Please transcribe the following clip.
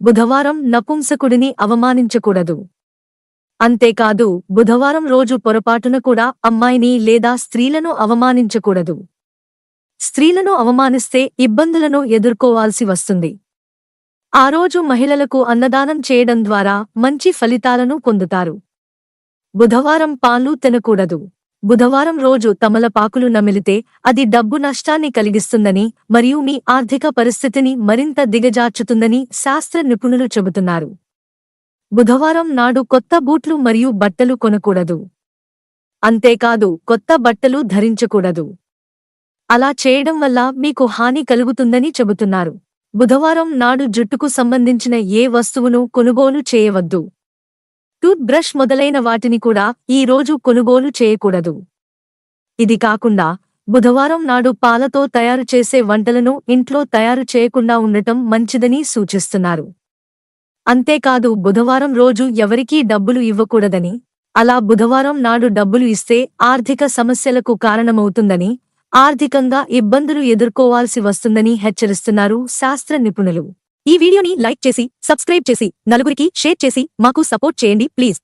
బుధవారం నపుంసకుడిని అవమానించకూడదు. అంతేకాదు బుధవారం రోజు పొరపాటున కూడా అమ్మాయిని లేదా స్త్రీలను అవమానించకూడదు. స్త్రీలను అవమానిస్తే ఇబ్బందులను ఎదుర్కోవాల్సి వస్తుంది. ఆ రోజు మహిళలకు అన్నదానం చేయడం ద్వారా మంచి ఫలితాలను పొందుతారు. బుధవారం పాలు తినకూడదు. బుధవారం రోజు తమలపాకులు నమిలితే అది డబ్బు నష్టాన్ని కలిగిస్తుందని మరియు మీ ఆర్థిక పరిస్థితిని మరింత దిగజార్చుతుందని శాస్త్ర నిపుణులు చెబుతున్నారు. బుధవారం నాడు కొత్త బూట్లు మరియు బట్టలు కొనకూడదు. అంతేకాదు కొత్త బట్టలు ధరించకూడదు. అలా చేయడం వల్ల మీకు హాని కలుగుతుందని చెబుతున్నారు. బుధవారం నాడు జుట్టుకు సంబంధించిన ఏ వస్తువును కొనుగోలు చేయవద్దు. టూత్ బ్రష్ మొదలైన వాటిని కూడా ఈ రోజు కొనుగోలు చేయకూడదు. ఇది కాకుండా బుధవారం నాడు పాలతో తయారు చేసే వంటలను ఇంట్లో తయారు చేయకుండా ఉండటం మంచిదని సూచిస్తున్నారు. అంతేకాదు బుధవారం రోజు ఎవరికీ డబ్బులు ఇవ్వకూడదని అలా బుధవారం నాడు డబ్బులు ఇస్తే ఆర్థిక సమస్యలకు కారణమవుతుందని ఆర్థికంగా ఇబ్బందులు ఎదుర్కోవాల్సి వస్తుందని హెచ్చరిస్తున్నారు శాస్త్ర నిపుణులు. ఈ వీడియోని లైక్ చేసి సబ్స్క్రైబ్ చేసి నలుగురికి షేర్ చేసి మాకు సపోర్ట్ చేయండి ప్లీజ్.